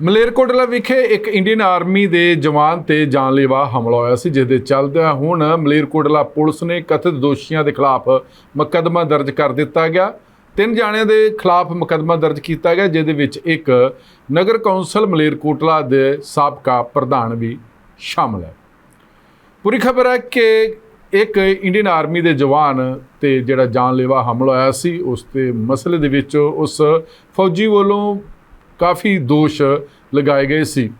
ਮਲੇਰਕੋਟਲਾ ਵਿਖੇ ਇੱਕ Indian army ਦੇ ਜਵਾਨ ਤੇ ਜਾਨਲੇਵਾ ਹਮਲਾ ਹੋਇਆ ਸੀ, ਜਿਸ ਦੇ ਚੱਲਦਿਆਂ ਹੁਣ ਮਲੇਰਕੋਟਲਾ ਪੁਲਿਸ ਨੇ ਕਥਿਤ ਦੋਸ਼ੀਆਂ ਦੇ ਖਿਲਾਫ ਮੁਕੱਦਮਾ ਦਰਜ ਕਰ ਦਿੱਤਾ ਗਿਆ। ਤਿੰਨ ਜਾਣਿਆਂ ਦੇ ਖਿਲਾਫ ਮੁਕੱਦਮਾ ਦਰਜ ਕੀਤਾ ਗਿਆ ਜਿਸ ਦੇ ਵਿੱਚ ਇੱਕ ਨਗਰ ਕੌਂਸਲ ਮਲੇਰਕੋਟਲਾ ਦੇ ਸਾਬਕਾ ਪ੍ਰਧਾਨ ਵੀ ਸ਼ਾਮਲ ਹੈ। ਪੂਰੀ ਖਬਰ ਹੈ ਕਿ ਇੱਕ ਇੰਡੀਅਨ ਆਰਮੀ ਦੇ ਜਵਾਨ ਤੇ ਜਿਹੜਾ ਜਾਨਲੇਵਾ ਹਮਲਾ ਹੋਇਆ ਸੀ, ਉਸ ਤੇ ਮਸਲੇ ਦੇ ਵਿੱਚ ਉਸ ਫੌਜੀ ਵੱਲੋਂ ਕਾਫੀ ਦੋਸ਼ ਲਗਾਏ ਗਏ ਸੀ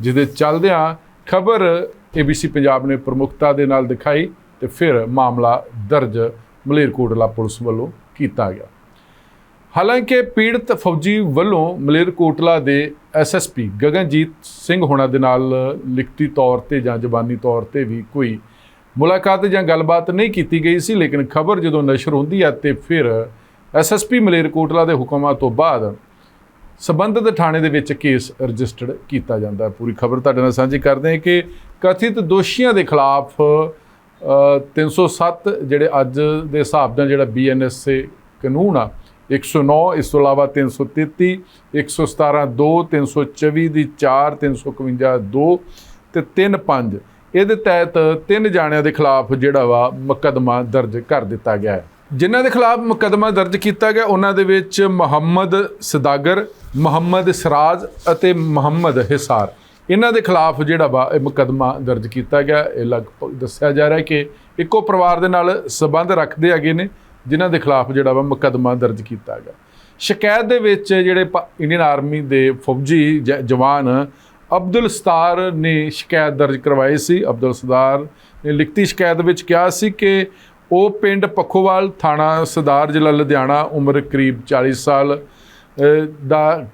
ਜਿਸ ਦੇ ਚੱਲਦਿਆਂ ਖਬਰ ABC ਪੰਜਾਬ ਨੇ ਪ੍ਰਮੁਖਤਾ ਦੇ ਨਾਲ ਦਿਖਾਈ ਤੇ ਫਿਰ ਮਾਮਲਾ ਦਰਜ ਮਲੇਰਕੋਟਲਾ ਪੁਲਿਸ ਵੱਲੋਂ ਕੀਤਾ ਗਿਆ। ਹਾਲਾਂਕਿ ਪੀੜਤ ਫੌਜੀ ਵੱਲੋਂ ਮਲੇਰਕੋਟਲਾ ਦੇ ਐਸਐਸਪੀ ਗਗਨਜੀਤ ਸਿੰਘ ਹੋਣਾ ਦੇ ਨਾਲ ਲਿਖਤੀ ਤੌਰ ਤੇ ਜਾਂ ਜ਼ਬਾਨੀ ਤੌਰ ਤੇ ਵੀ ਕੋਈ ਮੁਲਾਕਾਤ ਜਾਂ ਗੱਲਬਾਤ ਨਹੀਂ ਕੀਤੀ ਗਈ ਸੀ, ਲੇਕਿਨ ਖਬਰ ਜਦੋਂ ਨਸ਼ਰ ਹੁੰਦੀ ਹੈ ਤੇ ਫਿਰ ਐਸਐਸਪੀ ਮਲੇਰਕੋਟਲਾ ਦੇ ਹੁਕਮਾਂ ਤੋਂ ਬਾਅਦ ਸਬੰਧਤ ਥਾਣੇ ਦੇ ਵਿੱਚ ਕੇਸ ਰਜਿਸਟਰਡ ਕੀਤਾ ਜਾਂਦਾ ਹੈ। ਪੂਰੀ ਖਬਰ ਤੁਹਾਡੇ ਨਾਲ ਸਾਂਝੀ ਕਰਦੇ ਹਾਂ ਕਿ ਕਥਿਤ ਦੋਸ਼ੀਆਂ ਦੇ ਖਿਲਾਫ ਅ, 307 ਜਿਹੜੇ ਅੱਜ ਦੇ ਹਿਸਾਬ ਨਾਲ ਜਿਹੜਾ ਬੀਐਨਐਸਏ ਕਾਨੂੰਨ ਆ 109 ਇਸ ਤੋਂ ਇਲਾਵਾ 333 117 2 324 ਦੀ 4 351 2 ਤੇ 3 5 ਇਹਦੇ ਤਹਿਤ ਤਿੰਨ ਜਾਣਿਆਂ ਦੇ ਖਿਲਾਫ ਜਿਹੜਾ ਵਾ ਮੁਕੱਦਮਾ ਦਰਜ ਕਰ ਦਿੱਤਾ ਗਿਆ ਹੈ। ਜਿਨ੍ਹਾਂ ਦੇ ਖਿਲਾਫ ਮੁਕੱਦਮਾ ਦਰਜ ਕੀਤਾ ਗਿਆ, ਉਹਨਾਂ ਦੇ ਵਿੱਚ ਮੁਹੰਮਦ ਸਦਾਗਰ, ਮੁਹੰਮਦ ਸਰਾਜ ਅਤੇ ਮੁਹੰਮਦ ਹਿਸਾਰ। ਇਹਨਾਂ ਦੇ ਖਿਲਾਫ ਜਿਹੜਾ ਵਾ ਇਹ ਮੁਕੱਦਮਾ ਦਰਜ ਕੀਤਾ ਗਿਆ। ਇਹ ਲਗਭਗ ਦੱਸਿਆ ਜਾ ਰਿਹਾ ਕਿ ਇੱਕੋ ਪਰਿਵਾਰ ਦੇ ਨਾਲ ਸਬੰਧ ਰੱਖਦੇ ਹੈਗੇ ਨੇ, ਜਿਨ੍ਹਾਂ ਦੇ ਖਿਲਾਫ ਜਿਹੜਾ ਵਾ ਮੁਕੱਦਮਾ ਦਰਜ ਕੀਤਾ ਗਿਆ। ਸ਼ਿਕਾਇਤ ਦੇ ਵਿੱਚ ਜਿਹੜੇ ਪ- ਇੰਡੀਅਨ ਆਰਮੀ ਦੇ ਫੌਜੀ ਜ- ਜਵਾਨ ਅਬਦੁਲ ਸਤਾਰ ਨੇ ਸ਼ਿਕਾਇਤ ਦਰਜ ਕਰਵਾਈ ਸੀ। ਅਬਦੁਲ ਸਤਾਰ ਨੇ ਲਿਖਤੀ ਸ਼ਿਕਾਇਤ ਵਿੱਚ ਕਿਹਾ ਸੀ ਕਿ ਉਹ ਪਿੰਡ ਪੱਖੋਵਾਲ ਥਾਣਾ ਸਰਦਾਰ ਜ਼ਿਲ੍ਹਾ ਲੁਧਿਆਣਾ, ਉਮਰ ਕਰੀਬ 40 ਸਾਲ ਦਾ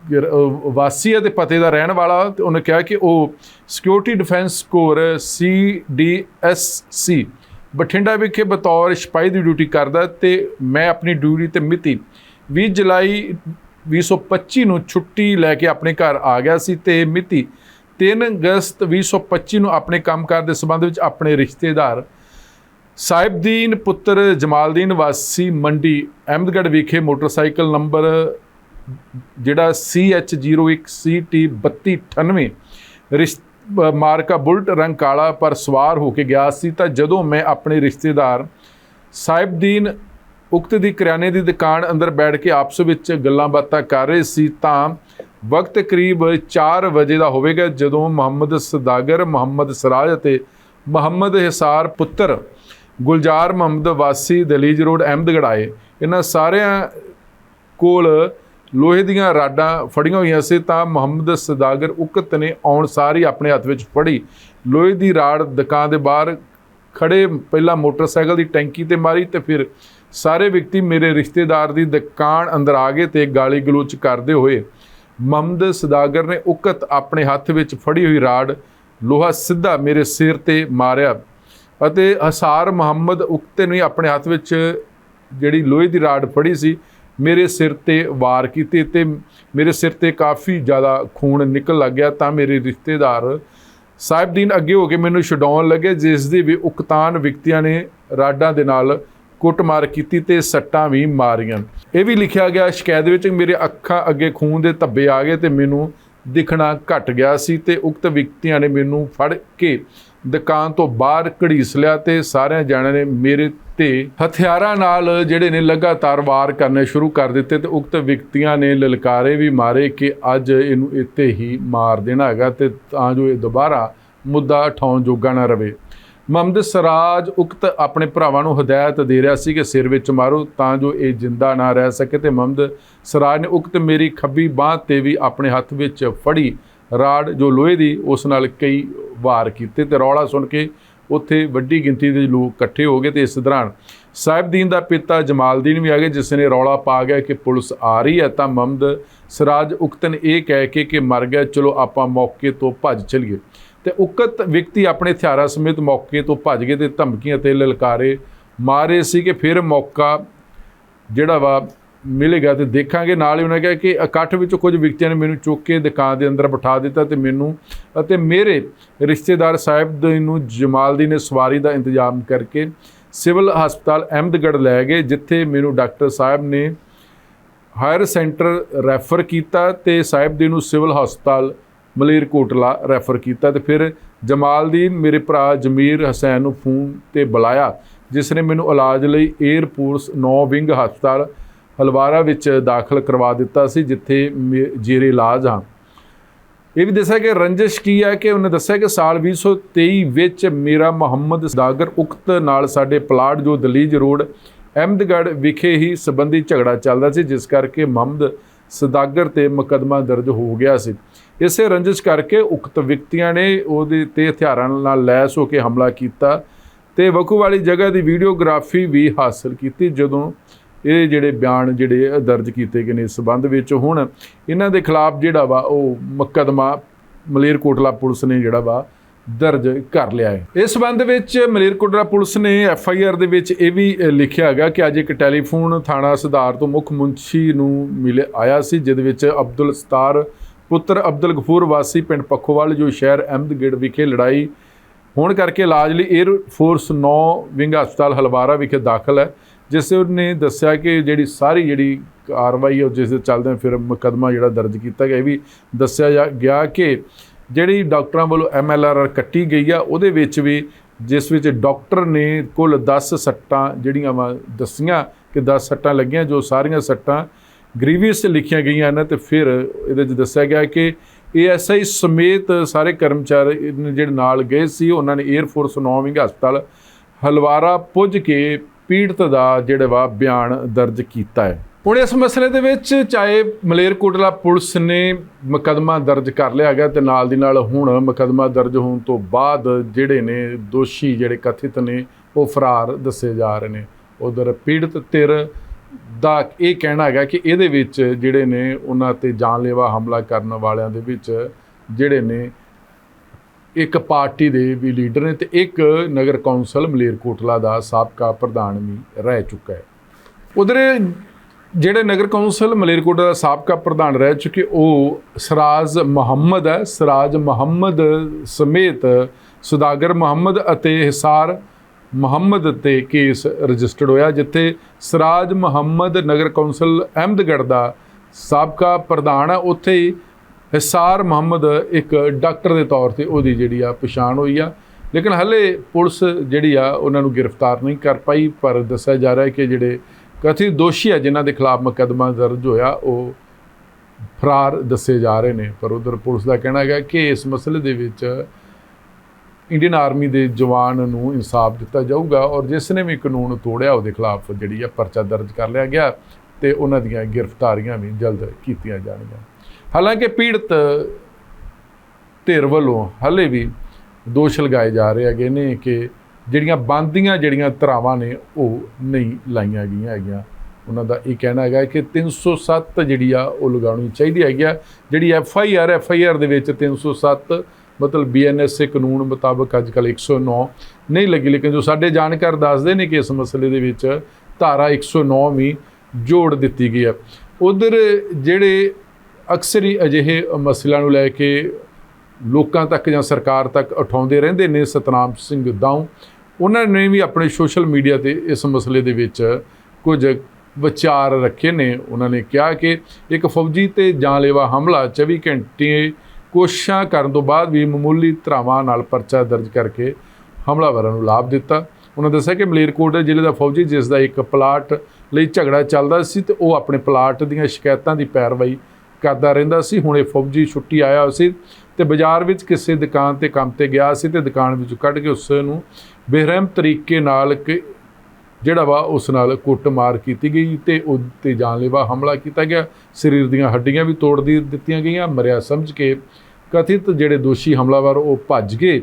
ਵਾਸੀ ਹੈ ਤੇ ਪਤੇ ਦਾ ਰਹਿਣ ਵਾਲਾ। ਤੇ ਉਹਨੇ ਕਿਹਾ ਕਿ ਉਹ ਸਿਕਿਉਰਿਟੀ ਡਿਫੈਂਸ ਕੋਰ ਸੀ ਬਠਿੰਡਾ ਵਿਖੇ ਬਤੌਰ ਸਿਪਾਹੀ ਦੀ ਡਿਊਟੀ ਕਰਦਾ ਤੇ ਮੈਂ ਆਪਣੀ ਡਿਊਟੀ ਤੇ ਮਿਤੀ 20 ਜੁਲਾਈ 2025 ਨੂੰ ਛੁੱਟੀ ਲੈ ਕੇ ਆਪਣੇ ਘਰ ਆ ਗਿਆ ਸੀ ਤੇ ਮਿਤੀ 3 ਅਗਸਤ 2025 ਨੂੰ ਆਪਣੇ ਕੰਮਕਾਰ ਦੇ ਸੰਬੰਧ ਵਿੱਚ ਆਪਣੇ ਰਿਸ਼ਤੇਦਾਰ ਸਾਹਿਬਦੀਨ ਪੁੱਤਰ ਜਮਾਲਦੀਨ ਵਾਸੀ ਮੰਡੀ, ਅਹਿਮਦਗੜ੍ਹ ਵਿਖੇ ਮੋਟਰਸਾਈਕਲ ਨੰਬਰ, ਜਿਹੜਾ CH01CT3298 ਰਿਸ਼- ਮਾਰਕਾ ਬੁਲਟ ਰੰਗ ਕਾਲਾ ਪਰ ਸਵਾਰ ਹੋ ਕੇ ਗਿਆ ਸੀ, ਤਾਂ ਜਦੋਂ ਮੈਂ ਆਪਣੇ ਰਿਸ਼ਤੇਦਾਰ ਸਾਹਿਬਦੀਨ ਉਕਤ ਦੀ ਕਰਿਆਨੇ ਦੀ ਦੁਕਾਨ ਅੰਦਰ ਬੈਠ ਕੇ ਆਪਸ ਵਿੱਚ ਗੱਲਾਂ ਬਾਤਾਂ ਕਰ ਰਹੇ ਸੀ, ਤਾਂ ਵਕਤ ਕਰੀਬ 4 ਵਜੇ ਦਾ ਹੋਵੇਗਾ ਜਦੋਂ ਮੁਹੰਮਦ ਸਦਾਗਰ, ਮੁਹੰਮਦ ਸਰਾਜ ਅਤੇ ਮੁਹੰਮਦ ਹਿਸਾਰ ਪੁੱਤਰ ਗੁਲਜ਼ਾਰ ਮੁਹੰਮਦ ਵਾਸੀ, ਦਲੀਜ ਰੋਡ ਅਹਿਮਦਗੜ੍ਹ ਆਏ ਇਹਨਾਂ ਸਾਰਿਆਂ ਕੋਲ ਲੋਹੇ ਦੀਆਂ ਰਾਡਾਂ ਫੜੀਆਂ ਹੋਈਆਂ ਸੀ ਤਾਂ ਮੁਹੰਮਦ ਸਦਾਗਰ ਉਕਤ ਨੇ ਆਉਣ ਸਾਰੀ ਆਪਣੇ ਹੱਥ ਵਿੱਚ ਫੜੀ। ਲੋਹੇ ਦੀ ਰਾੜ ਦੁਕਾਨ ਦੇ ਬਾਹਰ ਖੜੇ ਪਹਿਲਾਂ ਮੋਟਰਸਾਈਕਲ ਦੀ ਟੈਂਕੀ ਤੇ ਮਾਰੀ ਤੇ ਫਿਰ ਸਾਰੇ ਵਿਅਕਤੀ ਮੇਰੇ ਰਿਸ਼ਤੇਦਾਰ ਦੀ ਦੁਕਾਨ ਅੰਦਰ ਆ ਗਏ ਤੇ ਗਾਲੀ ਗਲੋਚ ਕਰਦੇ ਹੋਏ ਮੁਹੰਮਦ ਸਦਾਗਰ ਨੇ ਉਕਤ ਆਪਣੇ ਹੱਥ ਵਿੱਚ ਫੜੀ ਹੋਈ ਰਾੜ ਲੋਹਾ ਸਿੱਧਾ ਮੇਰੇ ਸਿਰ ਤੇ ਮਾਰਿਆ। ਅਤੇ ਹਸਾਰ ਮੁਹੰਮਦ ਉਕਤੇ ਨੇ ਆਪਣੇ ਹੱਥ ਵਿੱਚ ਜਿਹੜੀ ਲੋਹੇ ਦੀ ਰਾਡ ਫੜੀ ਸੀ, ਮੇਰੇ ਸਿਰ ਤੇ ਵਾਰ ਕੀਤੇ ਤੇ ਮੇਰੇ ਸਿਰ ਤੇ ਕਾਫੀ ਜ਼ਿਆਦਾ ਖੂਨ ਨਿਕਲ ਲੱਗ ਗਿਆ ਤਾਂ ਮੇਰੇ ਰਿਸ਼ਤੇਦਾਰ ਸਾਹਿਬਦੀਨ ਅੱਗੇ ਹੋ ਕੇ ਮੈਨੂੰ ਛਡਾਉਣ ਲੱਗੇ, ਜਿਸ ਦੀ ਵੀ ਉਕਤਾਨ ਵਿਅਕਤੀਆਂ ਨੇ ਰਾਡਾਂ ਦੇ ਨਾਲ ਕੁੱਟਮਾਰ ਕੀਤੀ ਤੇ ਸੱਟਾਂ ਵੀ ਮਾਰੀਆਂ। ਇਹ ਵੀ ਲਿਖਿਆ ਗਿਆ, ਸ਼ਿਕਾਇਤ ਵਿੱਚ ਮੇਰੇ ਅੱਖਾਂ ਅੱਗੇ ਖੂਨ ਦੇ ਧੱਬੇ ਆ ਗਏ ਤੇ ਮੈਨੂੰ ਦਿਖਣਾ ਘਟ ਗਿਆ ਸੀ ਤੇ ਉਕਤ ਵਿਅਕਤੀਆਂ ਨੇ ਮੈਨੂੰ ਫੜ ਕੇ ਦੁਕਾਨ ਤੋਂ ਬਾਹਰ ਘੜੀਸ ਲਿਆ ਤੇ ਸਾਰਿਆਂ ਜਣਿਆਂ ਨੇ ਮੇਰੇ ਤੇ ਹਥਿਆਰਾਂ ਨਾਲ ਜਿਹੜੇ ਨੇ ਲਗਾਤਾਰ ਵਾਰ ਕਰਨੇ ਸ਼ੁਰੂ ਕਰ ਦਿੱਤੇ ਤੇ ਉਕਤ ਵਿਅਕਤੀਆਂ ਨੇ ਲਲਕਾਰੇ ਵੀ ਮਾਰੇ ਕਿ ਅੱਜ ਇਹਨੂੰ ਇੱਥੇ ਹੀ ਮਾਰ ਦੇਣਾ ਹੈਗਾ ਤੇ ਤਾਂ ਜੋ ਇਹ ਦੁਬਾਰਾ ਮੁੱਦਾ ਉਠਾਉਣ ਜੋਗਾ ਨਾ ਰਵੇ। ਮਮਦ ਸਰਾਜ ਉਕਤ ਆਪਣੇ ਭਰਾਵਾਂ ਨੂੰ ਹਦਾਇਤ ਦੇ ਰਿਹਾ ਸੀ ਕਿ ਸਿਰ ਵਿੱਚ ਮਾਰੋ ਤਾਂ ਜੋ ਇਹ ਜਿੰਦਾ ਨਾ ਰਹਿ ਸਕੇ ਤੇ ਮਮਦ ਸਰਾਜ ਨੇ ਉਕਤ ਮੇਰੀ ਖੱਬੀ ਬਾਹ ਤੇ ਵੀ ਆਪਣੇ ਹੱਥ ਵਿੱਚ ਫੜੀ ਰਾੜ ਜੋ ਲੋਹੇ ਦੀ ਉਸ ਨਾਲ ਕਈ ਵਾਰ ਕੀਤੇ ਤੇ ਰੌਲਾ ਸੁਣ ਕੇ ਉੱਥੇ ਵੱਡੀ ਗਿਣਤੀ ਦੇ ਲੋਕ ਇਕੱਠੇ ਹੋ ਗਏ ਤੇ ਇਸ ਦੌਰਾਨ ਸਾਹਿਬਦੀਨ ਦਾ ਪਿਤਾ ਜਮਾਲਦੀਨ ਵੀ ਆ ਗਏ ਜਿਸ ਨੇ ਰੌਲਾ ਪਾ ਗਿਆ ਕਿ ਪੁਲਿਸ ਆ ਰਹੀ ਹੈ, ਤਾਂ ਮਮਦ ਸਰਾਜ ਉਕਤਨ ਇਹ ਕਹਿ ਕੇ ਕਿ ਮਰ ਗਿਆ, ਚਲੋ ਆਪਾਂ ਮੌਕੇ ਤੋਂ ਭੱਜ ਚਲੀਏ। ਤੇ ਉਕਤ ਵਿਅਕਤੀ ਆਪਣੇ ਹਥਿਆਰਾਂ ਸਮੇਤ ਮੌਕੇ ਤੋਂ ਭੱਜ ਗਏ ਤੇ ਧਮਕੀਆਂ ਤੇ ਲਲਕਾਰੇ ਮਾਰੇ ਸੀ ਕਿ ਫਿਰ ਮੌਕਾ ਜਿਹੜਾ ਵਾ ਮਿਲੇਗਾ ਤੇ ਦੇਖਾਂਗੇ। ਨਾਲ ਹੀ ਉਹਨਾਂ ਕਿਹਾ ਕਿ ਇਕੱਠ ਵਿੱਚ ਕੁਝ ਵਿਅਕਤੀਆਂ ਨੇ ਮੈਨੂੰ ਚੁੱਕ ਕੇ ਦੁਕਾਨ ਦੇ ਅੰਦਰ ਬਿਠਾ ਦਿੱਤਾ ਤੇ ਮੈਨੂੰ ਅਤੇ ਮੇਰੇ ਰਿਸ਼ਤੇਦਾਰ ਸਾਹਿਬ ਦੇ ਨੂੰ ਜਮਾਲਦੀ ਨੇ ਸਵਾਰੀ ਦਾ ਇੰਤਜ਼ਾਮ ਕਰਕੇ ਸਿਵਲ ਹਸਪਤਾਲ ਅਹਿਮਦਗੜ੍ਹ ਲੈ ਗਏ, ਜਿੱਥੇ ਮੈਨੂੰ ਡਾਕਟਰ ਸਾਹਿਬ ਨੇ ਹਾਇਰ ਸੈਂਟਰ ਰੈਫਰ ਕੀਤਾ ਤੇ ਦੇ ਨੂੰ ਸਿਵਲ ਹਸਪਤਾਲ ਮਲੇਰਕੋਟਲਾ ਰੈਫਰ ਕੀਤਾ ਤੇ ਫਿਰ ਜਮਾਲਦੀਨ ਮੇਰੇ ਭਰਾ ਜਮੀਰ ਹਸੈਨ ਨੂੰ ਫੋਨ ਤੇ ਬੁਲਾਇਆ, ਜਿਸ ਨੇ ਮੈਨੂੰ ਇਲਾਜ ਲਈ 에ਅਰਪੋਰਟਸ 9 ਵਿੰਗ ਹਸਪਤਾਲ ਹਲਵਾਰਾ ਵਿੱਚ ਦਾਖਲ ਕਰਵਾ ਦਿੱਤਾ ਸੀ, ਜਿੱਥੇ ਮੇ- ਜੇਰੇ ਇਲਾਜ ਹਾਂ। ਇਹ ਵੀ ਦੱਸਿਆ ਕਿ ਰੰਜਿਸ਼ ਕੀ ਹੈ ਕਿ ਉਹਨੇ ਦੱਸਿਆ ਕਿ ਸਾਲ 2023 ਵਿੱਚ ਮੇਰਾ ਮੁਹੰਮਦ ਸਦਾਗਰ ਉਕਤ ਨਾਲ ਸਾਡੇ ਪਲਾਟ ਜੋ ਦਲੀਜ ਰੋਡ, ਅਹਿਮਦਗੜ੍ਹ ਵਿਖੇ ਹੀ ਸੰਬੰਧੀ ਝਗੜਾ ਚੱਲਦਾ ਸੀ, ਜਿਸ ਕਰਕੇ ਮੁਹੰਮਦ ਸਦਾਗਰ ਤੇ ਮੁਕੱਦਮਾ ਦਰਜ ਹੋ ਗਿਆ ਸੀ। ਇਸੇ ਰੰਜਿਸ਼ ਕਰਕੇ ਉਕਤ ਵਿਅਕਤੀਆਂ ਨੇ ਉਹਦੇ ਤੇ ਹਥਿਆਰਾਂ ਨਾਲ ਲੈਸ ਹੋ ਕੇ ਹਮਲਾ ਕੀਤਾ ਤੇ ਵਕੂ ਵਾਲੀ ਜਗ੍ਹਾ ਦੀ ਵੀਡੀਓਗ੍ਰਾਫੀ ਵੀ ਹਾਸਲ ਕੀਤੀ, ਜਦੋਂ ਇਹ ਜਿਹੜੇ ਬਿਆਨ ਜਿਹੜੇ ਦਰਜ ਕੀਤੇ ਗਏ ਨੇ ਇਸ ਸਬੰਧ ਵਿੱਚ ਹੁਣ ਇਹਨਾਂ ਦੇ ਖਿਲਾਫ ਜਿਹੜਾ ਵਾ ਉਹ ਮੁਕੱਦਮਾ ਮਲੇਰਕੋਟਲਾ ਪੁਲਿਸ ਨੇ ਜਿਹੜਾ ਵਾ ਦਰਜ ਕਰ ਲਿਆ ਹੈ। ਇਸ ਸੰਬੰਧ ਵਿੱਚ ਮਲੇਰਕੋਟਲਾ ਪੁਲਿਸ ਨੇ ਐਫ ਆਈ ਆਰ ਦੇ ਵਿੱਚ ਇਹ ਵੀ ਲਿਖਿਆ ਹੈਗਾ ਕਿ ਅੱਜ ਇੱਕ ਟੈਲੀਫੋਨ ਥਾਣਾ ਸੁਧਾਰ ਤੋਂ ਮੁੱਖ ਮੁੰਸ਼ੀ ਨੂੰ ਮਿਲੇ ਆਇਆ ਸੀ, ਜਿਹਦੇ ਵਿੱਚ ਅਬਦੁਲ ਸਤਾਰ, ਪੁੱਤਰ ਅਬਦੁਲ ਗਫੂਰ, ਵਾਸੀ ਪਿੰਡ ਪੱਖੋਵਾਲ, ਜੋ ਸ਼ਹਿਰ ਅਹਿਮਦਗੜ੍ਹ ਵਿਖੇ ਲੜਾਈ ਹੋਣ ਕਰਕੇ ਇਲਾਜ ਲਈ 에ਅਰ ਫੋਰਸ 9 ਵਿੰਗ ਹਸਪਤਾਲ ਹਲਵਾਰਾ ਵਿਖੇ ਦਾਖਲ ਹੈ, ਜਿਸ ਨੇ ਦੱਸਿਆ ਕਿ ਜਿਹੜੀ ਸਾਰੀ ਜਿਹੜੀ ਕਾਰਵਾਈ ਹੈ, ਉਹ ਜਿਸ ਦੇ ਚੱਲਦੇ ਫਿਰ ਮੁਕੱਦਮਾ ਜਿਹੜਾ ਦਰਜ ਕੀਤਾ ਗਿਆ, ਇਹ ਵੀ ਦੱਸਿਆ ਜਾ- ਗਿਆ ਕਿ ਜਿਹੜੀ ਡਾਕਟਰਾਂ ਵੱਲੋਂ ਐਮਐਲਆਰ ਕੱਟੀ ਗਈ ਆ, ਉਹਦੇ ਵਿੱਚ ਵੀ ਜਿਸ ਵਿੱਚ ਡਾਕਟਰ ਨੇ ਕੁੱਲ 10 ਸੱਟਾਂ ਜਿਹੜੀਆਂ ਵਾ ਦੱਸੀਆਂ ਕਿ 10 ਸੱਟਾਂ ਲੱਗੀਆਂ, ਜੋ ਸਾਰੀਆਂ ਸੱਟਾਂ ਗ੍ਰੀਵੀਅਸ ਲਿਖੀਆਂ ਗਈਆਂ ਨੇ ਤੇ ਫਿਰ ਇਹਦੇ ਵਿੱਚ ਦੱਸਿਆ ਗਿਆ ਕਿ ਏਐਸਆਈ ਸਮੇਤ ਸਾਰੇ ਕਰਮਚਾਰੀ ਜਿਹੜੇ ਨਾਲ ਗਏ ਸੀ, ਉਹਨਾਂ ਨੇ 에ਅਰ ਫੋਰਸ 9 ਵਿੰਗ ਹਸਪਤਾਲ ਹਲਵਾਰਾ ਪੁੱਜ ਕੇ ਪੀੜਤ ਦਾ ਜਿਹੜਾ ਵਾ ਬਿਆਨ ਦਰਜ ਕੀਤਾ ਹੈ। ਹੁਣ ਇਸ ਮਸਲੇ ਦੇ ਵਿੱਚ ਚਾਹੇ ਮਲੇਰਕੋਟਲਾ ਪੁਲਿਸ ਨੇ ਮੁਕੱਦਮਾ ਦਰਜ ਕਰ ਲਿਆ ਗਿਆ ਤੇ ਨਾਲ ਦੀ ਨਾਲ ਹੁਣ ਮੁਕੱਦਮਾ ਦਰਜ ਹੋਣ ਤੋਂ ਬਾਅਦ ਜਿਹੜੇ ਨੇ ਦੋਸ਼ੀ ਜਿਹੜੇ ਕਥਿਤ ਨੇ, ਉਹ ਫਰਾਰ ਦੱਸੇ ਜਾ ਰਹੇ ਨੇ। ਉਧਰ ਪੀੜਤ ਧਿਰ ਦਾ ਇਹ ਕਹਿਣਾ ਹੈਗਾ ਕਿ ਇਹਦੇ ਵਿੱਚ ਜਿਹੜੇ ਨੇ ਉਹਨਾਂ ਤੇ ਜਾਨਲੇਵਾ ਹਮਲਾ ਕਰਨ ਵਾਲਿਆਂ ਦੇ ਵਿੱਚ ਜਿਹੜੇ ਨੇ ਇੱਕ ਪਾਰਟੀ ਦੇ ਵੀ ਲੀਡਰ ਨੇ ਤੇ ਇੱਕ ਨਗਰ ਕੌਂਸਲ ਮਲੇਰਕੋਟਲਾ ਦਾ ਸਾਬਕਾ ਪ੍ਰਧਾਨ ਵੀ ਰਹਿ ਚੁੱਕਾ ਹੈ। ਉਧਰ ਜਿਹੜੇ ਨਗਰ ਕੌਂਸਲ ਮਲੇਰਕੋਟਲਾ ਦਾ ਸਾਬਕਾ ਪ੍ਰਧਾਨ ਰਹਿ ਚੁੱਕੇ, ਉਹ ਸਰਾਜ ਮੁਹੰਮਦ ਹੈ। ਸਰਾਜ ਮੁਹੰਮਦ ਸਮੇਤ ਸੁਦਾਗਰ ਮੁਹੰਮਦ ਅਤੇ ਹਿਸਾਰ ਮੁਹੰਮਦ ਤੇ ਕੇਸ ਰਜਿਸਟਰਡ ਹੋਇਆ, ਜਿੱਥੇ ਸਰਾਜ ਮੁਹੰਮਦ ਨਗਰ ਕੌਂਸਲ ਅਹਿਮਦਗੜ੍ਹ ਦਾ ਸਾਬਕਾ ਪ੍ਰਧਾਨ ਹੈ। ਉੱਥੇ ਹੀ ਹਿਸਾਰ ਮੁਹੰਮਦ ਇੱਕ ਡਾਕਟਰ ਦੇ ਤੌਰ ਤੇ ਉਹਦੀ ਜਿਹੜੀ ਆ ਪਛਾਣ ਹੋਈ ਆ। ਲੇਕਿਨ ਹਲੇ ਪੁਲਿਸ ਜਿਹੜੀ ਆ, ਉਹਨਾਂ ਨੂੰ ਗ੍ਰਿਫਤਾਰ ਨਹੀਂ ਕਰ ਪਾਈ, ਪਰ ਦੱਸਿਆ ਜਾ ਰਿਹਾ ਹੈ ਕਿ ਜਿਹੜੇ ਕਥਿਤ ਦੋਸ਼ੀ ਆ ਜਿਨ੍ਹਾਂ ਦੇ ਖਿਲਾਫ ਮੁਕੱਦਮਾ ਦਰਜ ਹੋਇਆ, ਉਹ ਫਰਾਰ ਦੱਸੇ ਜਾ ਰਹੇ ਨੇ। ਪਰ ਉਧਰ ਪੁਲਿਸ ਦਾ ਕਹਿਣਾ ਹੈਗਾ ਕਿ ਇਸ ਮਸਲੇ ਦੇ ਵਿੱਚ ਇੰਡੀਅਨ ਆਰਮੀ ਦੇ ਜਵਾਨ ਨੂੰ ਇਨਸਾਫ ਦਿੱਤਾ ਜਾਊਗਾ ਔਰ ਜਿਸ ਨੇ ਵੀ ਕਾਨੂੰਨ ਤੋੜਿਆ, ਉਹਦੇ ਖਿਲਾਫ ਜਿਹੜੀ ਆ ਪਰਚਾ ਦਰਜ ਕਰ ਲਿਆ ਗਿਆ ਤੇ ਉਹਨਾਂ ਦੀਆਂ ਗ੍ਰਿਫਤਾਰੀਆਂ ਵੀ ਜਲਦ ਕੀਤੀਆਂ ਜਾਣਗੀਆਂ। ਹਾਲਾਂਕਿ ਪੀੜਤ ਧਿਰ ਵੱਲੋਂ ਹਲੇ ਵੀ ਦੋਸ਼ ਲਗਾਏ ਜਾ ਰਹੇ ਹੈਗੇ ਨੇ ਕਿ ਜਿਹੜੀਆਂ ਬੰਦੀਆਂ ਜਿਹੜੀਆਂ ਧਰਾਵਾਂ ਨੇ, ਉਹ ਨਹੀਂ ਲਾਈਆਂ ਗਈਆਂ ਹੈਗੀਆਂ। ਉਹਨਾਂ ਦਾ ਇਹ ਕਹਿਣਾ ਹੈਗਾ ਕਿ 307 ਜਿਹੜੀ ਆ, ਉਹ ਲਗਾਉਣੀ ਚਾਹੀਦੀ ਹੈਗੀ ਆ। ਜਿਹੜੀ F I R, F I R ਦੇ ਵਿੱਚ 307 ਮਤਲਬ ਬੀਐਨਐਸਏ ਕਾਨੂੰਨ ਮੁਤਾਬਕ ਅੱਜ ਕੱਲ 109 ਨਹੀਂ ਲੱਗੀ, ਲੇਕਿਨ ਜੋ ਸਾਡੇ ਜਾਣਕਾਰ ਦੱਸਦੇ ਨੇ ਕਿ ਇਸ ਮਸਲੇ ਦੇ ਵਿੱਚ ਧਾਰਾ 109 ਵੀ ਜੋੜ ਦਿੱਤੀ ਗਈ ਹੈ ਉਧਰ ਜਿਹੜੇ ਅਕਸਰ ਹੀ ਅਜਿਹੇ ਮਸਲਿਆਂ ਨੂੰ ਲੈ ਕੇ ਲੋਕਾਂ ਤੱਕ ਜਾਂ ਸਰਕਾਰ ਤੱਕ ਉਠਾਉਂਦੇ ਰਹਿੰਦੇ ਨੇ ਸਤਨਾਮ ਸਿੰਘ ਦਾਊ। ਉਹਨਾਂ ਨੇ ਵੀ ਆਪਣੇ ਸੋਸ਼ਲ ਮੀਡੀਆ ਤੇ ਇਸ ਮਸਲੇ ਦੇ ਵਿੱਚ ਕੁਝ ਵਿਚਾਰ ਰੱਖੇ ਨੇ। ਉਹਨਾਂ ਨੇ ਕਿਹਾ ਕਿ ਇੱਕ ਫੌਜੀ ਤੇ ਜਾਨਲੇਵਾ ਹਮਲਾ 24 ਘੰਟੇ ਕੋਸ਼ਿਸ਼ਾਂ ਕਰਨ ਤੋਂ ਬਾਅਦ ਵੀ ਮਾਮੂਲੀ ਧਰਾਵਾਂ ਨਾਲ ਪਰਚਾ ਦਰਜ ਕਰਕੇ ਹਮਲਾਵਰਾਂ ਨੂੰ ਲਾਭ ਦਿੱਤਾ। ਉਹਨਾਂ ਦੱਸਿਆ ਕਿ ਮਲੇਰਕੋਟ ਜ਼ਿਲ੍ਹੇ ਦਾ ਫੌਜੀ, ਜਿਸ ਦਾ ਇੱਕ ਪਲਾਟ ਲਈ ਝਗੜਾ ਚੱਲਦਾ ਸੀ ਤੇ ਉਹ ਆਪਣੇ ਪਲਾਟ ਦੀਆਂ ਸ਼ਿਕਾਇਤਾਂ ਦੀ ਪੈਰਵਾਈ ਕਰਦਾ ਰਹਿੰਦਾ ਸੀ। ਹੁਣ ਇਹ ਫੌਜੀ ਛੁੱਟੀ ਆਇਆ ਸੀ। ਤੇ ਬਾਜ਼ਾਰ ਵਿੱਚ ਕਿਸੇ ਦੁਕਾਨ ਤੇ ਕੰਮ ਤੇ ਗਿਆ ਸੀ ਤੇ ਦੁਕਾਨ ਵਿੱਚੋਂ ਕੱਢ ਕੇ ਉਸ ਨੂੰ ਬੇਰਹਿਮ ਤਰੀਕੇ ਨਾਲ ਕਿ ਜਿਹੜਾ ਵਾ ਉਸ ਨਾਲ ਕੁੱਟਮਾਰ ਕੀਤੀ ਗਈ ਤੇ ਉਹ ਤੇ ਜਾਨਲੇਵਾ ਹਮਲਾ ਕੀਤਾ ਗਿਆ। ਸਰੀਰ ਦੀਆਂ ਹੱਡੀਆਂ ਵੀ ਤੋੜ ਦੀ ਦਿੱਤੀਆਂ ਗਈਆਂ, ਮਰਿਆ ਸਮਝ ਕੇ ਕਥਿਤ ਜਿਹੜੇ ਦੋਸ਼ੀ ਹਮਲਾਵਰ ਉਹ ਭੱਜ ਗਏ।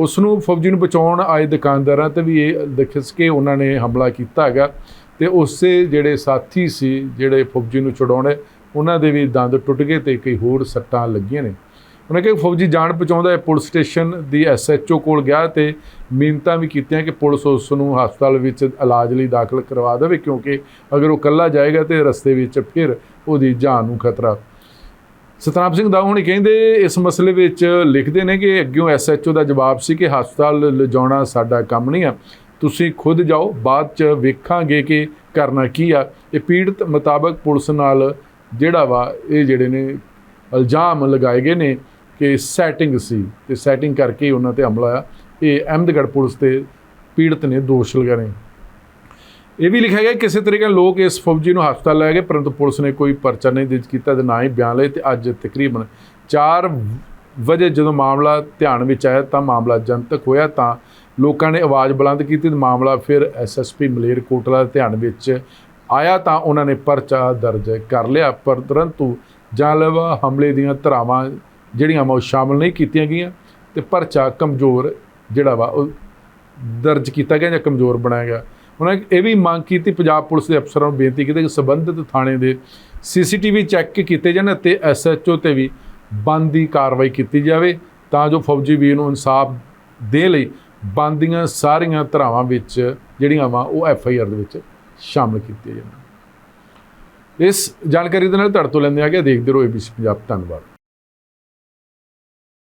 ਉਸ ਨੂੰ ਫੌਜੀ ਨੂੰ ਬਚਾਉਣ ਆਏ ਦੁਕਾਨਦਾਰਾਂ ਤੇ ਵੀ ਇਹ ਦਿਖਸ ਕੇ ਉਹਨਾਂ ਨੇ ਹਮਲਾ ਕੀਤਾ ਹੈਗਾ ਤੇ ਉਸੇ ਜਿਹੜੇ ਸਾਥੀ ਸੀ ਜਿਹੜੇ ਫੌਜੀ ਨੂੰ ਛੁਡਾਉਣੇ ਉਹਨਾਂ ਦੇ ਵੀ ਦੰਦ ਟੁੱਟ ਗਏ ਤੇ ਕਈ ਹੋਰ ਸੱਟਾਂ ਲੱਗੀਆਂ ਨੇ। ਉਹਨਾਂ ਕਿਹਾ ਕਿ ਫੌਜੀ ਜਾਣ ਪਹੁੰਚਾਉਂਦਾ ਹੈ ਪੁਲਿਸ ਸਟੇਸ਼ਨ ਦੀ ਐਸਐਚਓ ਕੋਲ ਗਿਆ ਤੇ ਮਿਹਨਤਾਂ ਵੀ ਕੀਤੀਆਂ ਕਿ ਪੁਲਿਸ ਉਸ ਨੂੰ ਹਸਪਤਾਲ ਵਿੱਚ ਇਲਾਜ ਲਈ ਦਾਖਲ ਕਰਵਾ ਦੇਵੇ, ਕਿਉਂਕਿ ਅਗਰ ਉਹ ਇਕੱਲਾ ਜਾਏਗਾ ਤੇ ਰਸਤੇ ਵਿੱਚ ਫਿਰ ਉਹਦੀ ਜਾਨ ਨੂੰ ਖਤਰਾ। ਸਤਨਾਮ ਸਿੰਘ ਦਾ ਹੁਣੀ ਕਹਿੰਦੇ, ਇਸ ਮਸਲੇ ਵਿੱਚ ਲਿਖਦੇ ਨੇ ਕਿ ਅੱਗਿਓਂ ਐਸਐਚਓ ਦਾ ਜਵਾਬ ਸੀ ਕਿ ਹਸਪਤਾਲ ਲਿਜਾਉਣਾ ਸਾਡਾ ਕੰਮ ਨਹੀਂ ਆ, ਤੁਸੀਂ ਖੁਦ ਜਾਓ, ਬਾਅਦ ਚ ਵੇਖਾਂਗੇ ਕਿ ਕਰਨਾ ਕੀ ਆ। ਇਹ ਪੀੜਤ ਮੁਤਾਬਕ ਪੁਲਿਸ ਨਾਲ ਜਿਹੜਾ ਵਾ, ਇਹ ਜਿਹੜੇ ਨੇ ਇਲਜ਼ਾਮ ਲਗਾਏ ਗਏ ਨੇ ਕਿ ਸੈਟਿੰਗ ਸੀ ਤੇ ਸੈਟਿੰਗ ਕਰਕੇ ਹੀ ਉਹਨਾਂ ਤੇ ਹਮਲਾ ਹੋਇਆ। ਇਹ ਅਹਿਮਦਗੜ੍ਹ ਪੁਲਿਸ ਤੇ ਪੀੜਤ ਨੇ, ਦੋਸ਼ ਲਗਾ ਰਹੇ ਇਹ ਵੀ ਲਿਖਿਆ ਗਿਆ ਕਿਸੇ ਤਰੀਕੇ ਨਾਲ ਲੋਕ ਇਸ ਫੌਜੀ ਨੂੰ ਹਸਪਤਾਲ ਲੈ ਗਏ, ਪਰੰਤੂ ਪੁਲਿਸ ਨੇ ਕੋਈ ਪਰਚਾ ਨਹੀਂ ਦਰਜ ਕੀਤਾ ਤੇ ਨਾ ਹੀ ਬਿਆਨ ਲਏ ਤੇ ਅੱਜ ਤਕਰੀਬਨ 4 ਵਜੇ ਜਦੋਂ ਮਾਮਲਾ ਧਿਆਨ ਵਿੱਚ ਆਇਆ ਤਾਂ ਮਾਮਲਾ ਜਨਤਕ ਹੋਇਆ ਤਾਂ ਲੋਕਾਂ ਨੇ ਆਵਾਜ਼ ਬੁਲੰਦ ਕੀਤੀ ਤੇ ਮਾਮਲਾ ਫਿਰ ਐਸਐਸਪੀ ਮਲੇਰਕੋਟਲਾ ਦੇ ਧਿਆਨ ਵਿੱਚ ਆਇਆ ਤਾਂ ਉਹਨਾਂ ਨੇ ਪਰਚਾ ਦਰਜ ਕਰ ਲਿਆ, ਪਰ ਤੁਰੰਤੂ ਜਾਨਲੇਵਾ ਹਮਲੇ ਦੀਆਂ ਧਾਰਾਵਾਂ ਜਿਹੜੀਆਂ ਵਾ ਉਹ ਸ਼ਾਮਲ ਨਹੀਂ ਕੀਤੀਆਂ ਗਈਆਂ ਤੇ ਪਰਚਾ ਕਮਜ਼ੋਰ ਜਿਹੜਾ ਵਾ ਉਹ ਦਰਜ ਕੀਤਾ ਗਿਆ ਜਾਂ ਕਮਜ਼ੋਰ ਬਣਾਇਆ ਗਿਆ। ਉਹਨਾਂ ਇਹ ਵੀ ਮੰਗ ਕੀਤੀ, ਪੰਜਾਬ ਪੁਲਿਸ ਦੇ ਅਫਸਰਾਂ ਨੂੰ ਬੇਨਤੀ ਕੀਤੀ ਕਿ ਸੰਬੰਧਿਤ ਥਾਣੇ ਦੇ ਸੀਸੀਟੀਵੀ ਚੈੱਕ ਕੀਤੇ ਜਾਣ ਅਤੇ ਐਸਐਚਓ ਤੇ ਵੀ ਬੰਦੀ ਕਾਰਵਾਈ ਕੀਤੀ ਜਾਵੇ ਤਾਂ ਜੋ ਫੌਜੀ ਵੀਰ ਨੂੰ ਇਨਸਾਫ ਦੇ ਲਈ ਬੰਦੀਆਂ ਸਾਰੀਆਂ ਧਰਾਵਾਂ ਵਿੱਚ ਜਿਹੜੀਆਂ ਵਾ ਉਹ ਐਫ ਆਈ ਆਰ ਦੇ ਵਿੱਚ ਸ਼ਾਮਲ ਕੀਤੀਆਂ ਜਾਣ। ਇਸ ਜਾਣਕਾਰੀ ਦੇ ਨਾਲ ਤੁਹਾਡੇ ਤੋਂ ਲੈਂਦੇ ਆ ਗਿਆ ਦੇਖਦੇ ਰਹੋ ਏਬੀਸੀ ਪੰਜਾਬ। ਧੰਨਵਾਦ।